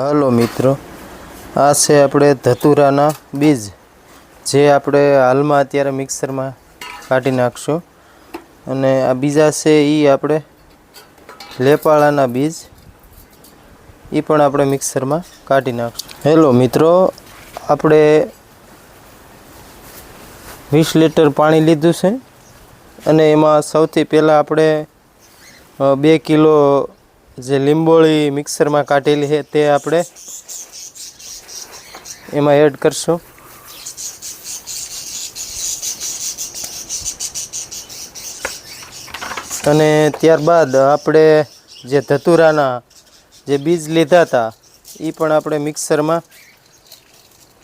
હાલો મિત્રો, આ છે આપણે ધતુરાના બીજ, જે આપણે હાલમાં અત્યારે મિક્સરમાં કાઢી નાખશું. અને આ બીજા છે એ આપણે લેપાળાના બીજ એ પણ આપણે મિક્સરમાં કાઢી નાખશું. હેલો મિત્રો, આપણે વીસ લીટર પાણી લીધું છે. અને એમાં સૌથી પહેલાં આપણે બે કિલો જે લીંબોળી મિક્સરમાં કાઢેલી છે તે આપણે એમાં એડ કરશું. અને ત્યારબાદ આપણે જે ધતુરાના જે બીજ લીધા હતા એ પણ આપણે મિક્સરમાં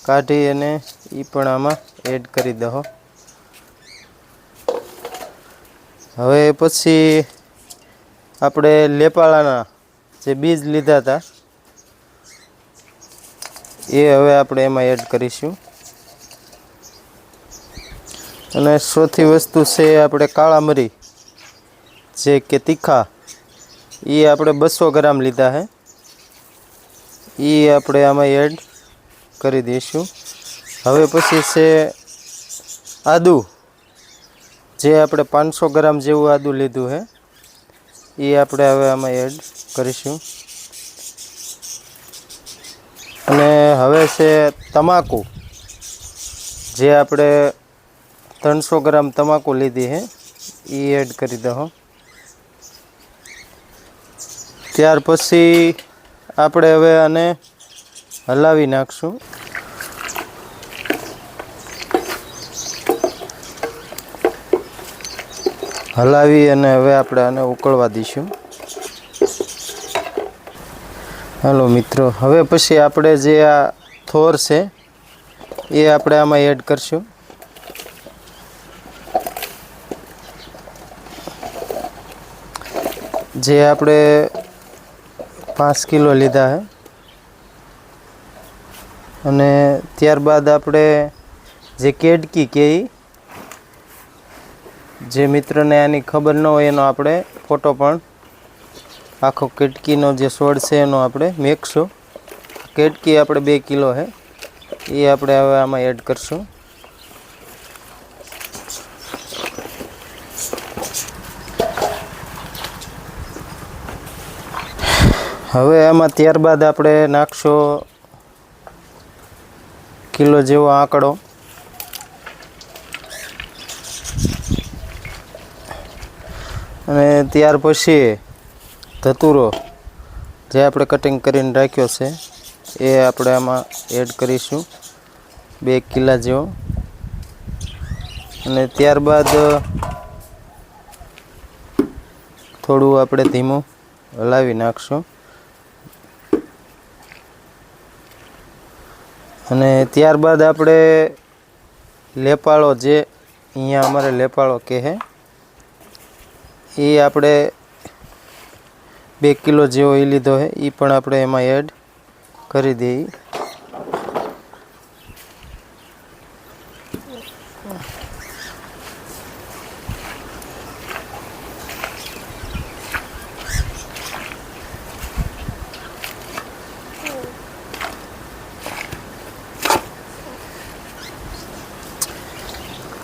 કાઢી અને એ પણ આમાં એડ કરી દો હવે પછી આપણે લેપાળાના જે બીજ લીધા હતા, એ હવે આપણે એમાં એડ કરીશું. અને ચોથી વસ્તુ છે આપણે કાળા મરી, જે કે તીખા એ આપણે બસો ગ્રામ લીધા છે. એ આપણે આમાં એડ કરી દઈશું. હવે પછી છે આદુ, જે આપણે પાંચસો ગ્રામ જેવું આદુ લીધું છે એ આપણે હવે આમાં એડ કરીશું. અને હવે છે તમાકુ. જે આપણે ત્રણસો ગ્રામ તમાકુ લીધી હે એ એડ કરી દો ત્યાર પછી આપણે હવે આને હલાવી નાખશું. હલાવી અને હવે આપણે આને ઉકળવા દઈશું. હાલો મિત્રો, હવે પછી આપણે જે આ થોર છે, એ આપણે આમાં એડ કરશું. જે આપણે પાંચ કિલો લીધા છે. અને ત્યારબાદ આપણે જે કેડકી કે જે મિત્રને આની ખબર ન હોય એનો આપણે ફોટો પણ આખો કેટકીનો જે સોડ છે એનો આપણે મેકશું. કેટકી આપણે બે કિલો છે એ આપણે હવે આમાં એડ કરશું. હવે આમાં ત્યારબાદ આપણે નાખશો કિલો જેવો આંકડો. અને ત્યાર પછી ધતુરો જે આપણે કટિંગ કરીને રાખ્યો છે, એ આપણે આમાં એડ કરીશું. બે કિલા જેવો. અને ત્યારબાદ, થોડું આપણે ધીમું હલાવી નાખશું. અને ત્યારબાદ આપણે લેપાળો જે અહીંયા અમારે લેપાળો કહે, એ આપણે બે કિલો જેવો એ લીધો છે એ પણ આપણે એમાં એડ કરી દઈએ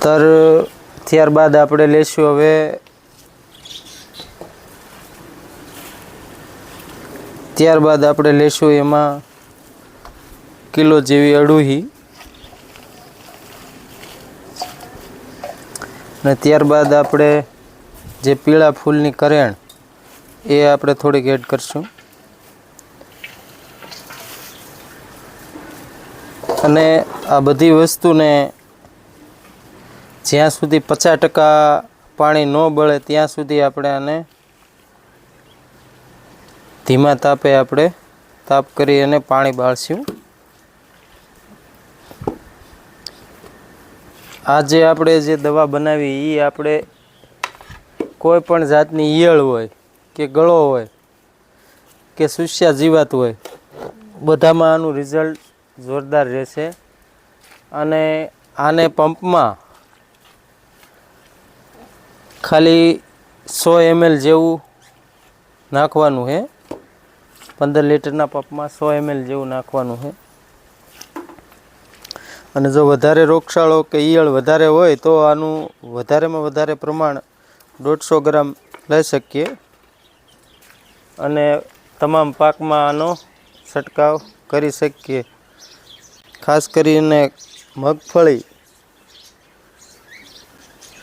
તર, ત્યારબાદ આપણે લેશું હવે ત્યારબાદ આપણે લેશું એમાં કિલો જેવી અડુહી. અને ત્યારબાદ આપણે જે પીળા ફૂલની કરેણ, એ આપણે થોડીક એડ કરશું. અને આ બધી વસ્તુને જ્યાં સુધી પચાસ ટકા પાણી ન બળે ત્યાં સુધી આપણે આને ધીમા તાપે આપણે તાપ કરી અને પાણી બાળશું. આજે આપણે જે દવા બનાવી એ આપણે કોઈ પણ જાતની ઈયળ હોય કે ગળો હોય કે સુસ્યા જીવાત હોય, બધામાં આનું રિઝલ્ટ જોરદાર રહેશે. અને આને પંપમાં ખાલી સો એમએલ જેવું નાખવાનું છે. પંદર લીટરના પંપમાં સો એમએલ જેવું નાખવાનું છે. અને જો વધારે રોગચાળો કે ઈયળ વધારે હોય તો આનું વધારેમાં વધારે પ્રમાણ દોઢસો ગ્રામ લઈ શકીએ. અને તમામ પાકમાં આનો છંટકાવ કરી શકીએ. ખાસ કરીને મગફળી,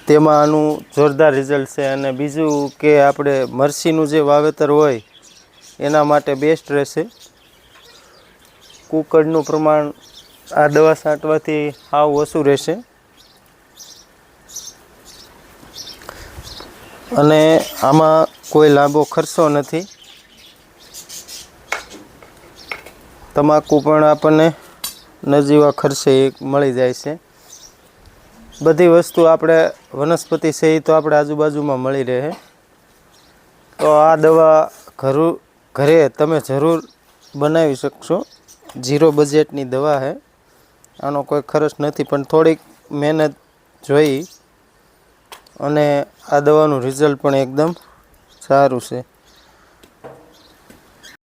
તેમાં આનું જોરદાર રિઝલ્ટ છે. અને બીજું કે આપણે મરસીનું જે વાવેતર હોય એના માટે બેસ્ટ રહેશે. કુકડનું પ્રમાણ આ દવા છાંટવાથી સાવ ઓછું રહેશે. અને આમાં કોઈ લાંબો ખર્ચો નથી. તમાકુ પણ આપણને નજીવા ખર્ચે મળી જાય છે. બધી વસ્તુ આપણે વનસ્પતિ છે એ તો આપણે આજુબાજુમાં મળી રહે. તો આ દવા ઘરું ઘરે તમે જરૂર બનાવી શકશો. ઝીરો બજેટની દવા છે આનો કોઈ ખર્ચ નથી, પણ થોડીક મહેનત જોઈ અને આ દવાનું રિઝલ્ટ પણ એકદમ સારું છે.